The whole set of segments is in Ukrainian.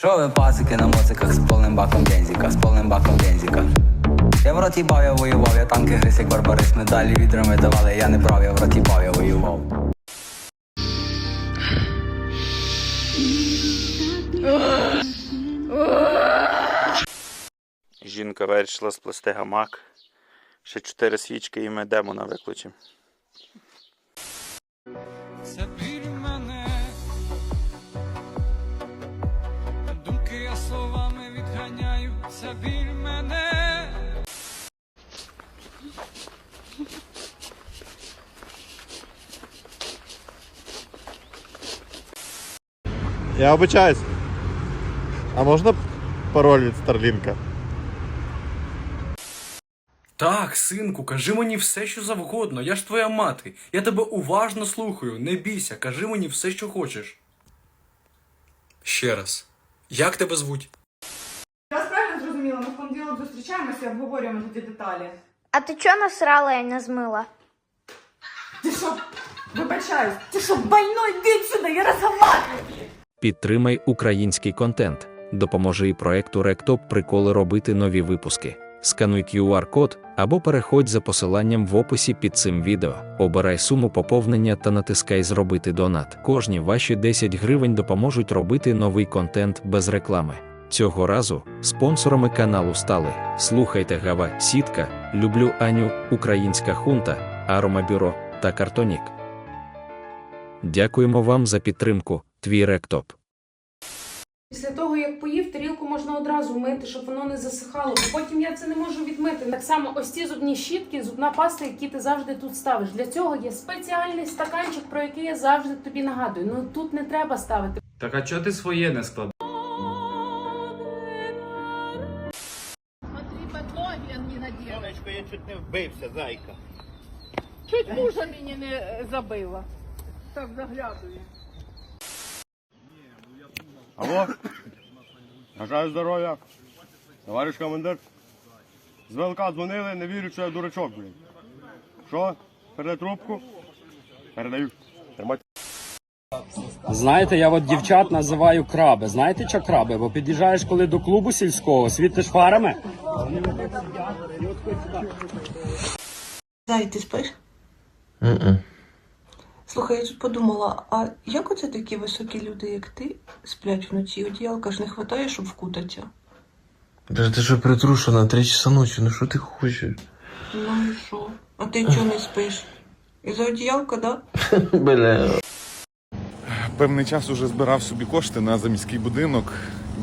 Що ви пасики на моциках з повним баком бензика, з повним баком бензика. Я в роті бав, я воював, я танки гриз, як барбарис, медалі відрами давали, я не брав, я в роті бав, я воював. Жінка вирішила сплести гамак. Ще чотири свічки і ми демона викличемо. Я обичаюсь. А можна пароль від Старлінка? Так, синку, кажи мені все, що завгодно. Я ж твоя мати. Я тебе уважно слухаю. Не бійся, кажи мені все, що хочеш. Ще раз. Як тебе звуть? Я вас правильно зрозуміла, ми в понеділок зустрічаємося і обговорюємо тоді деталі. А ти чого насрала і не змила? Ти що? Вибачаюсь, ти що, больной, йди сюди, я розговариваю. Підтримай український контент. Допоможи і проекту Ректоп приколи робити нові випуски. Скануй QR-код або переходь за посиланням в описі під цим відео. Обирай суму поповнення та натискай Зробити донат. Кожні ваші 10 гривень допоможуть робити новий контент без реклами. Цього разу спонсорами каналу стали Слухайте Гава, Сітка, Люблю Аню, Українська Хунта, Аромабюро та Картонік. Дякуємо вам за підтримку. Твій Ректоп. Після того, як поїв, тарілку можна одразу мити, щоб воно не засихало, бо потім я це не можу відмити. Так само ось ці зубні щітки, зубна паста, які ти завжди тут ставиш. Для цього є спеціальний стаканчик, про який я завжди тобі нагадую. Ну тут не треба ставити. Так а чого ти своє не? Сонечко, я чуть не вбився, зайка. Чуть мужа мені не забила. Так заглядує. Алло? Бажаю здоров'я. Товариш командир. З ВЛК дзвонили, не вірю, що я дурачок, блін. Що? Передай трубку? Передаю. Тримайте. Знаєте, я от дівчат називаю краби. Знаєте, що краби? Бо під'їжджаєш коли до клубу сільського, світиш фарами. Зай, ти спиш? Слухай, я тут подумала, а як оце такі високі люди, як ти, сплять вночі? Одіялка ж не хватає, щоб вкутатися. Да ти що притрушена, три часа ночі, ну що ти хочеш? Ну і що? А ти чого не спиш? Із-за одіялка, да? Бля. Певний час уже збирав собі кошти на заміський будинок.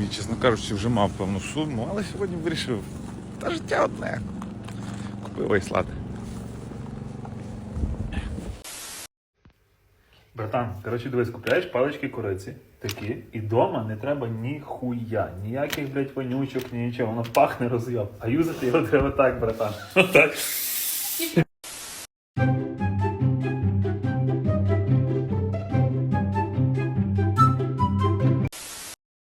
І, чесно кажучи, вже мав певну суму, але сьогодні вирішив, та життя одне. Купив айслати. Братан, коротше, дивись, купляєш палички куриці, такі, і дома не треба ні хуя, ніяких, блядь, вонючок, ні нічого, воно пахне розйоб. А юзати його треба так, братан. Отак.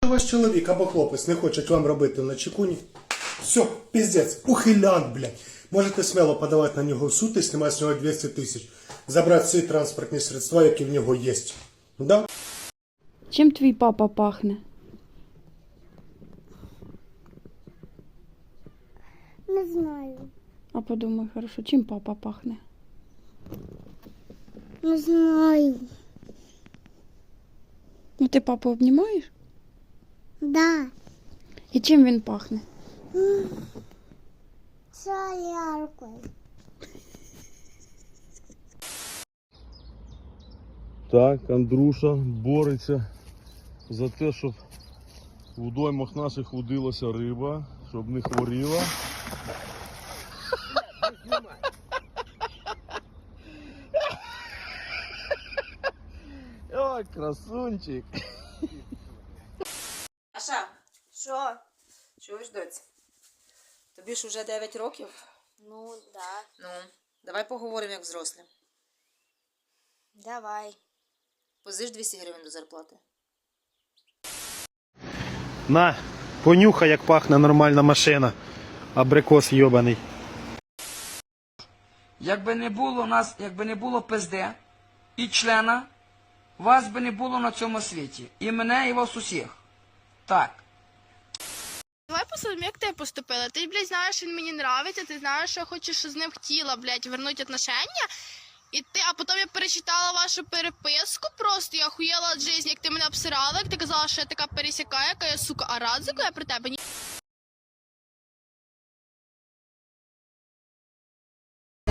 Ваш чоловік або хлопець не хочуть вам робити на чекуні. Все, піздець, ухилян, блядь. Можете смело подавати на нього в суд і знімати з нього 200 тисяч. Забрати всі транспортні средства, які в нього є. Да? Чим твій папа пахне? Не знаю. А подумай, хорошо, чим папа пахне? Не знаю. Ну ти папу обнімаєш? Да. І чим він пахне? Соляркою. Так, Андруша бореться за те, щоб в водоймах наших водилася риба, щоб не хворіла. О, красунчик. Аша, Що? чуєш, доць? Тобі ж уже 9 років. Ну, да. Ну, давай поговоримо як взрослі. Давай. Позиш 200 гривень до зарплати. На, понюхай, як пахне нормальна машина. Абрикос йобаний. Якби не було нас, якби не було ПСД і члена, вас би не було на цьому світі. І мене, і вас усіх. Так. Давай посудимо, як ти поступила? Ти, блядь, знаєш, він мені нравиться, ти знаєш, що я хочу, що з ним хотіла, блядь, вернути отношення. І ти, а потім я перечитала вашу переписку, просто я охуєла від житті, як ти мене обсирала, як ти казала, що я така пересякаю, яка я, сука, а радзику я при тебе ні.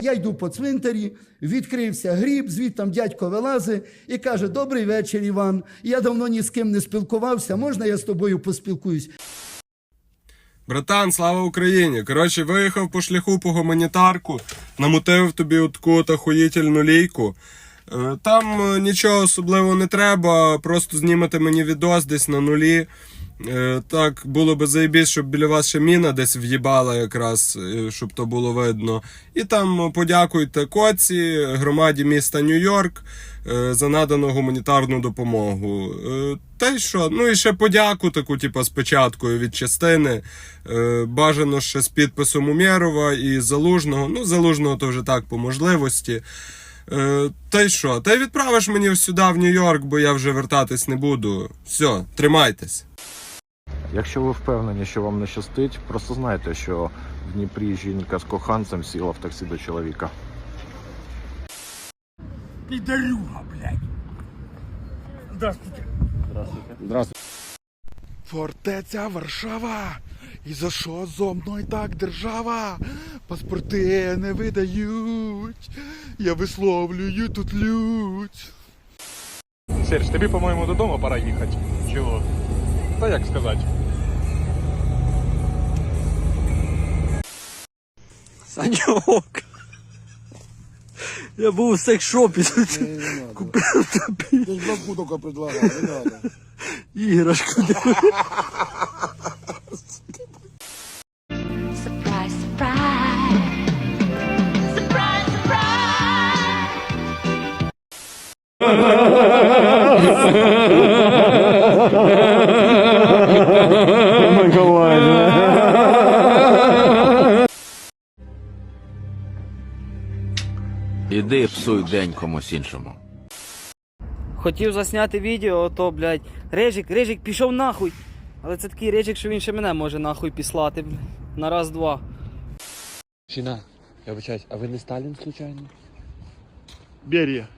Я йду по цвинтарі, відкрився гріб, звідти дядько вилазить і каже: Добрий вечір, Іван. Я давно ні з ким не спілкувався. Можна я з тобою поспілкуюсь? Братан, слава Україні! Коротше, виїхав по шляху по гуманітарку, намутив тобі таку от охуїтельну лійку. Е, Там е, нічого особливого не треба, просто знімати мені відос десь на нулі. Е, Так, було би заєбісь, щоб біля вас ще міна десь в'їбала якраз, е, щоб то було видно. І там подякуйте коці, громаді міста Нью-Йорк е, за надану гуманітарну допомогу. Та й що? Ну і ще подяку таку, типу, з печаткою від частини. Бажано ще з підписом Умєрова і Залужного. Ну, Залужного то вже так по можливості. Та й що? Та й відправиш мені сюди, в Нью-Йорк, бо я вже вертатись не буду. Все, тримайтесь. Якщо ви впевнені, що вам не щастить, просто знайте, що в Дніпрі жінка з коханцем сіла в таксі до чоловіка. Підарюга, блядь. Здравствуйте. Здравствуйте. Фортеця Варшава. І за що зо мною так держава? Паспорти не видають. Я висловлюю тут лють. Серж, тобі, по-моєму, додому пора їхати. Чого? Та як сказати? Саньок. Я був у секс-шопі. Купив тобі. Ж бабку тільки предлагав, не надо. Іграшку. Surprise, surprise. Surprise, surprise. Іди псуй день комусь іншому. Хотів засняти відео, то, блядь, Режик, Режик пішов нахуй. Але це такий Режик, що він ще мене може нахуй післати, блядь. На раз-два. Чина, я вибачаюсь, а ви не Сталін случайно? Берія.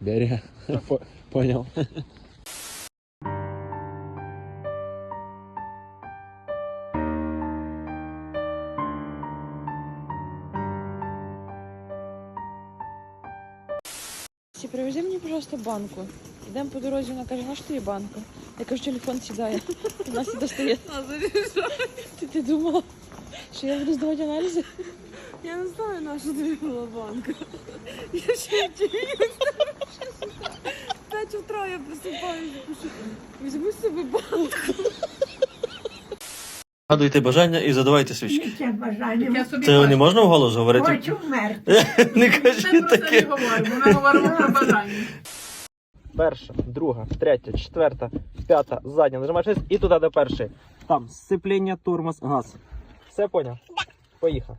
Берія. Понял. Банку. Йдемо по дорозі, вона каже, на що тобі банка? Я кажу, телефон сідає. Настя достає. Ти, ти думала, що я буду здавати аналізи? Я не знаю, на що тобі була банка. Я ще П'ять утра я просипаюся. Візьму собі банку. Гадуйте бажання і задавайте свічки. Яке бажання? Це не можна вголос говорити? Хочу вмерти. Не кажіть таке. Ми говоримо про бажання. Перша, друга, третя, четверта, п'ята, задня. Нажимаєш і туди до першої. Там сцепління, тормоз, газ. Все поняв? Поїхав.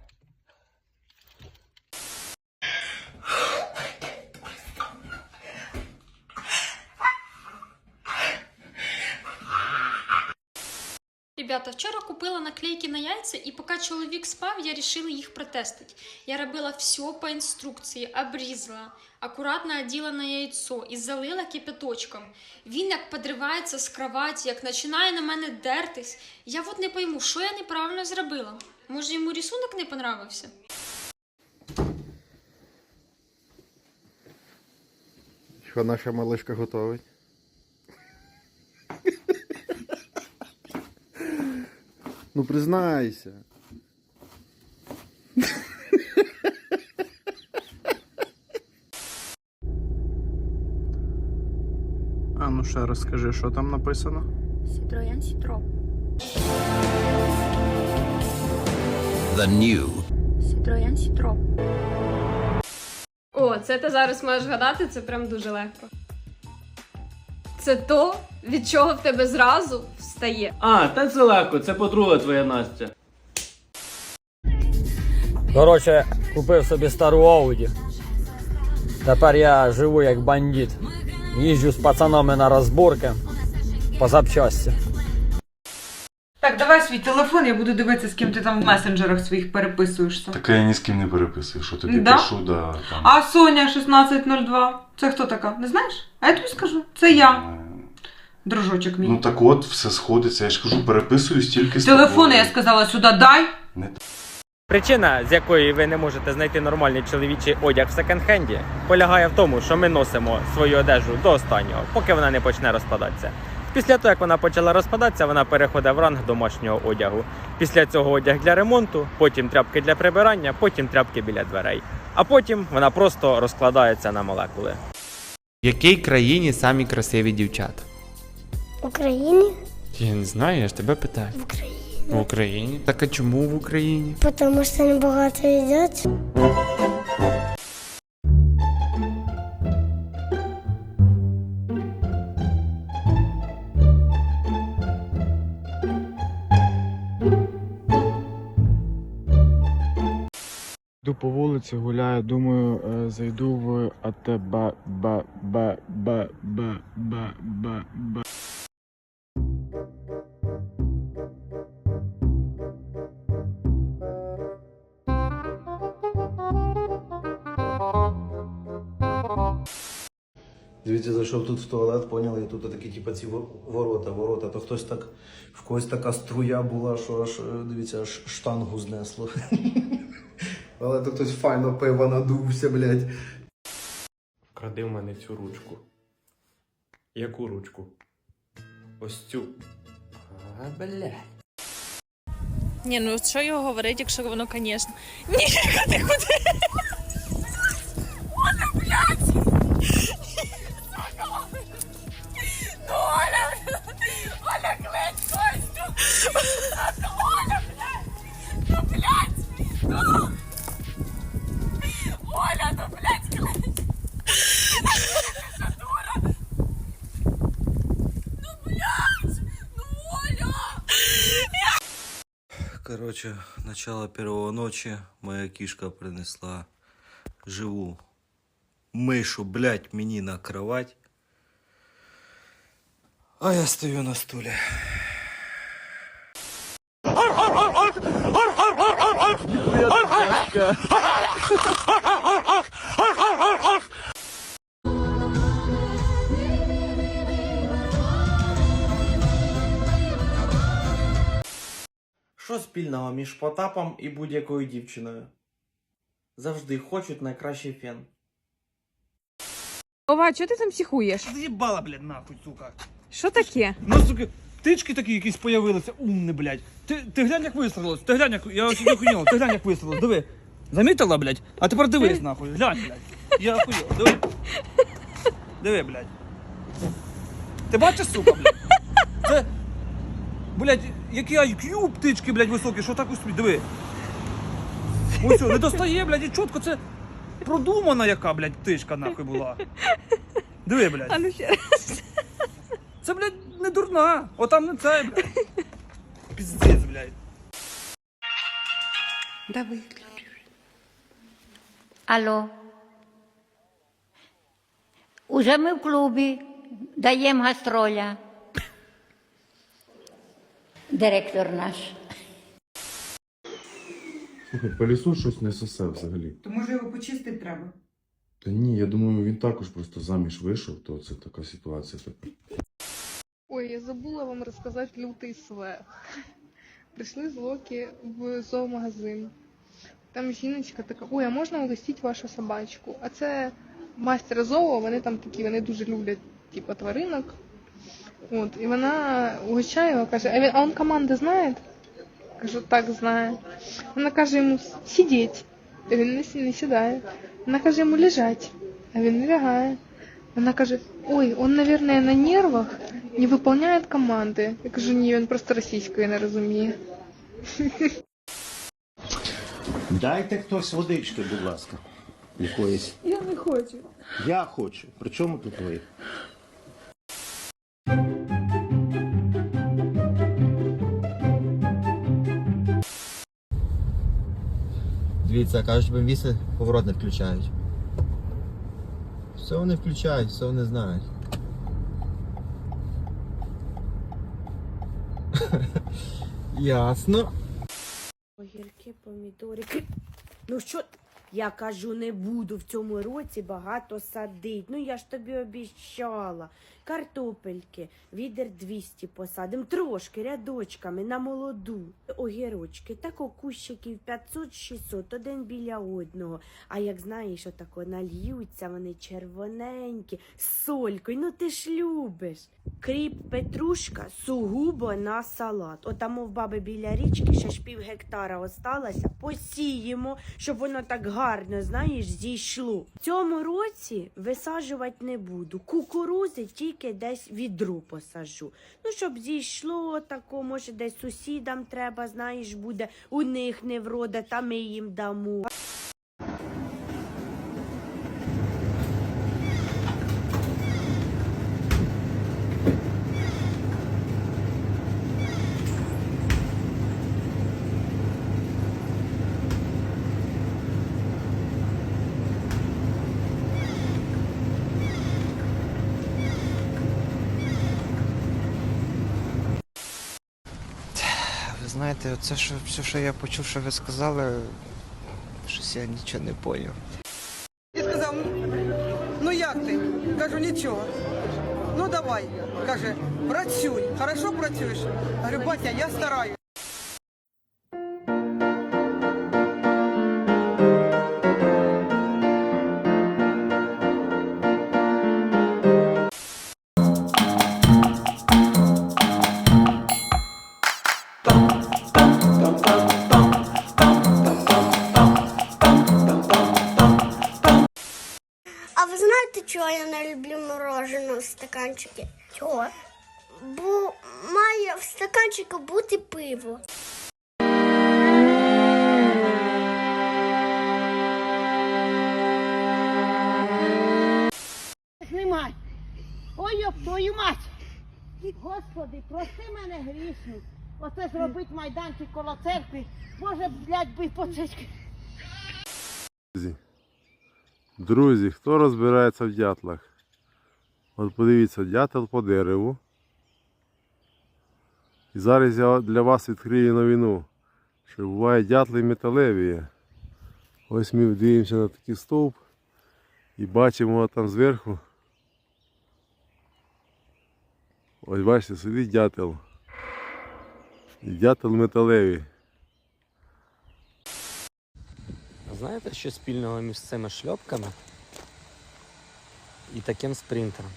Ребята, вчора купила наклейки на яйця, і поки чоловік спав, я вирішила їх протестити. Я робила все по інструкції, обрізала, акуратно оділа на яйцо і залила кипяточком. Він як подривається з кроваті, як починає на мене дертись. Я от не пойму, що я неправильно зробила. Може, йому рисунок не понравився? Що наша малишка готовить? Ну признайся. А ну ще раз скажи, що там написано? Citroen Citro. The new. Citroen Citro. О, це ти зараз маєш гадати, це прям дуже легко. Це то, від чого в тебе зразу встає. А, та це легко, це подруга твоя Настя. Коротше, купив собі стару Ауді. Тепер я живу як бандит. Їжджу з пацанами на розборки по запчасті. Так, давай свій телефон, я буду дивитися, з ким ти там в месенджерах своїх переписуєшся. Так я ні з ким не переписую, що тобі Да? пишу, да, там. А Соня 1602. Це хто така? Не знаєш? А я тобі скажу. Це я. Дружочок мій. Ну так от, все сходиться. Я ж кажу, переписую стільки з Телефони, тобою. я сказала, сюди дай. Причина, з якої ви не можете знайти нормальний чоловічий одяг в секонд-хенді, полягає в тому, що ми носимо свою одежу до останнього, поки вона не почне розпадатися. Після того, як вона почала розпадатися, вона переходить в ранг домашнього одягу. Після цього одяг для ремонту, потім тряпки для прибирання, потім тряпки біля дверей. А потім вона просто розкладається на молекули. В якій країні самі красиві дівчата? В Україні, Я не знаю, я ж тебе питаю. в Україні, В Україні? Так а чому в Україні? тому що вони багато їдять. Йду по вулиці, гуляю, думаю, е, зайду в АТБ, б, Дивіться, зайшов тут в туалет, поняли, і тут такі, типу, ці ворота, ворота, то хтось так, в когось така струя була, що аж, е, дивіться, аж штангу знесло. Але то хтось файно пива надувся, блядь. Кради в мене цю ручку. Яку ручку? Ось цю. А, блядь. Ні, ну що його говорити, якщо воно, звісно. Ні, куди, куди? Короче, начало первого ночи моя кишка принесла живу мишу, блядь, мені на кровать. А я стою на стуле. Що спільного між Потапом і будь-якою дівчиною? Завжди хочуть найкращий фен. Ова, чого ти там психуєш? Заїбала, блядь, нахуй, сука. Що таке? Ну, сука, тички такі якісь появилися, умні, блядь. Ти, ти глянь, як вистрілилось, ти глянь, як, я ось охуєв, ти глянь, як вистрілилось, диви. Замітила, блядь? А тепер дивись, нахуй, глянь, блядь. Я охуєв, диви. Диви, блядь. Ти бачиш, сука, блядь? Це, блядь, який IQ птички, блядь, високі, що так успіть, диви. Ось, не достає, блядь, і чітко, це продумана яка, блядь, птичка, нахуй була. Диви, блядь. А ну ще раз. Це, блядь, не дурна. Отам не це, блядь. Піздець, блядь. Да. Алло. Уже ми в клубі даємо гастроля. Директор наш. Слухай, пилісу щось не сосе взагалі. То може його почистити треба? Та ні, я думаю, він також просто заміж вийшов, то це така ситуація така. Ой, я забула вам розказати лютий свех. Прийшли з Локі в зоомагазин. Там жіночка така, ой, а можна угостити вашу собачку? А це майстер зоо, вони там такі, вони дуже люблять типу, тваринок. От, і вона угощає його, каже, а він, а він команди знає? Кажу, так знає. Вона каже йому сидіть. А він не, сі- не сідає. Вона каже йому лежать, а він не лягає. Вона каже, ой, он, наверное, на нервах не выполняет команди. Я кажу, ні, він просто російською не розуміє. Дайте хтось водички, будь ласка. Якоїсь. Я не хочу. Я хочу. При чому тут ви? Дивіться, кажуть, бомбіси поворот не включають. Все вони включають, все вони знають. Ясно. Огірки, помідорики. Ну що, я кажу, не буду в цьому році багато садить. Ну я ж тобі обіщала. Картопельки, відер 200 посадим, трошки рядочками на молоду. Огірочки, так кущиків 500-600, один біля одного. А як знаєш, отако нальються вони червоненькі, з солькою, ну ти ж любиш. Кріп петрушка сугубо на салат. Отамо в баби біля річки ще ж пів гектара осталося. Посіємо, щоб воно так гарно, знаєш, зійшло. В цьому році висаджувати не буду. Кукурузи тільки десь відру посажу. Ну, щоб зійшло тако, може, десь сусідам треба, знаєш, буде, у них не врода, та ми їм дамо. Знаєте, це що все, що я почув, що ви сказали, щось я нічого не поняв. І сказав, ну як ти? Кажу, нічого. Ну давай, каже, працюй. Хорошо працюєш? Говорю, батя, я стараюсь. Чого я не люблю мороженое в стаканчику? Чого? Бо має в стаканчику бути пиво. Знімай. Ой, йоп, твою мать. Господи, прости мене грішну. Оце зробить майданчик коло церкви. Може, блядь, би почечки. Друзі, хто розбирається в дятлах? От подивіться, дятел по дереву. І зараз я для вас відкрию новину, що буває дятли металеві. Ось ми дивимося на такий стовп і бачимо там зверху. Ось бачите, сидить дятел. І дятел металевий. Знаєте, що спільного між цими шльопками і таким спринтером?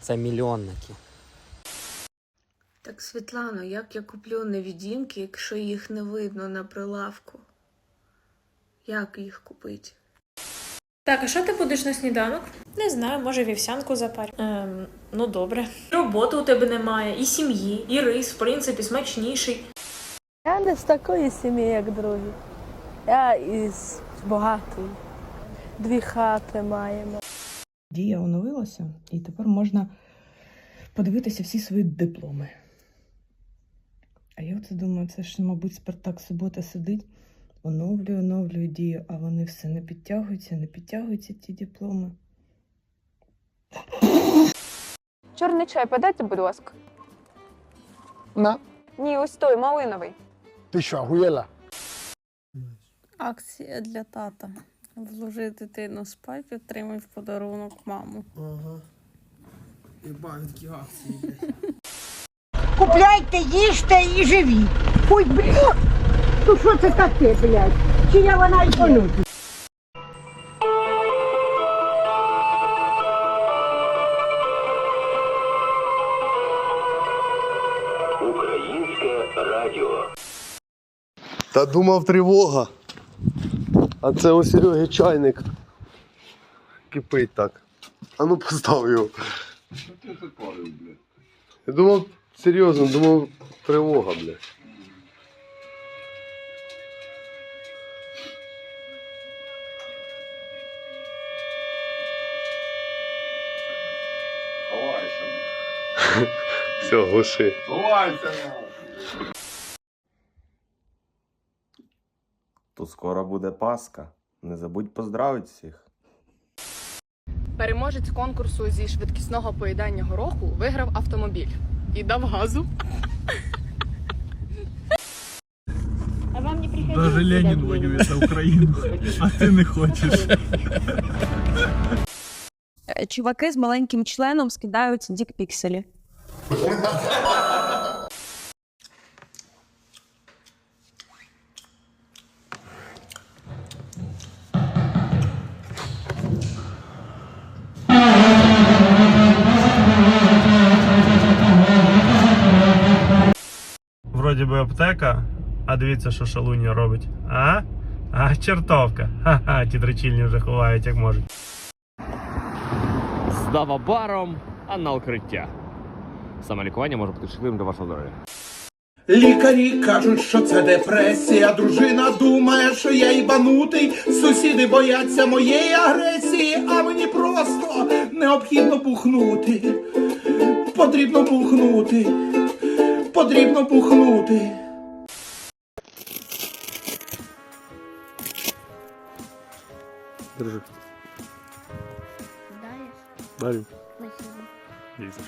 Це мільйонники. Так, Світлано, як я куплю невідімки, якщо їх не видно на прилавку? Як їх купити? Так, а що ти будеш на сніданок? Не знаю, може вівсянку запарю. Ем, ну добре. Роботи у тебе немає, і сім'ї, і рис, в принципі, смачніший. Я не з такої сім'ї, як другі. Я із багатої. Дві хати маємо. Дія оновилася, і тепер можна подивитися всі свої дипломи. А я оце думаю, це ж, мабуть, Спартак субота сидить, оновлює, оновлює дію, а вони все не підтягуються, не підтягуються ті дипломи. Чорний чай подайте, будь ласка. На, Ні, ось той малиновий. ти що, агуєла? Акція для тата. Вложи дитину спать, отримай в подарунок маму. Ага. Єбать, такі акції. Купляйте, їжте і живіть. Ой, блядь, ну що це таке, блядь? Чи я вона й понюхаю? Українське радіо. Та думав тривога. А це у Сереги чайник. Кипить так. А ну постав його. Що ти тут парив, блядь? Я думав, серйозно, думав тривога, бля. Ховайся, блядь. Все, глуши. Ховайся, нахуй. суботу скоро буде Пасха. Не забудь поздравити всіх. Переможець конкурсу зі швидкісного поїдання гороху виграв автомобіль і дав газу. А вам не приходилось? Даже Ленін воює за Україну, а ти не хочеш. Чуваки з маленьким членом скидають дікпікселі. Вроді би аптека, а дивіться, що шалунья робить. А? А, чертовка. Ха-ха, ті дрочільні вже ховають, як можуть. Здава баром, а на укриття. Саме лікування може бути шкідливим для вашого здоров'я. Лікарі кажуть, що це депресія. Дружина думає, що я їбанутий. Сусіди бояться моєї агресії, а мені просто необхідно бухнути. Потрібно бухнути. Потрібно пухнути. Держи. Дарю. Лізеш.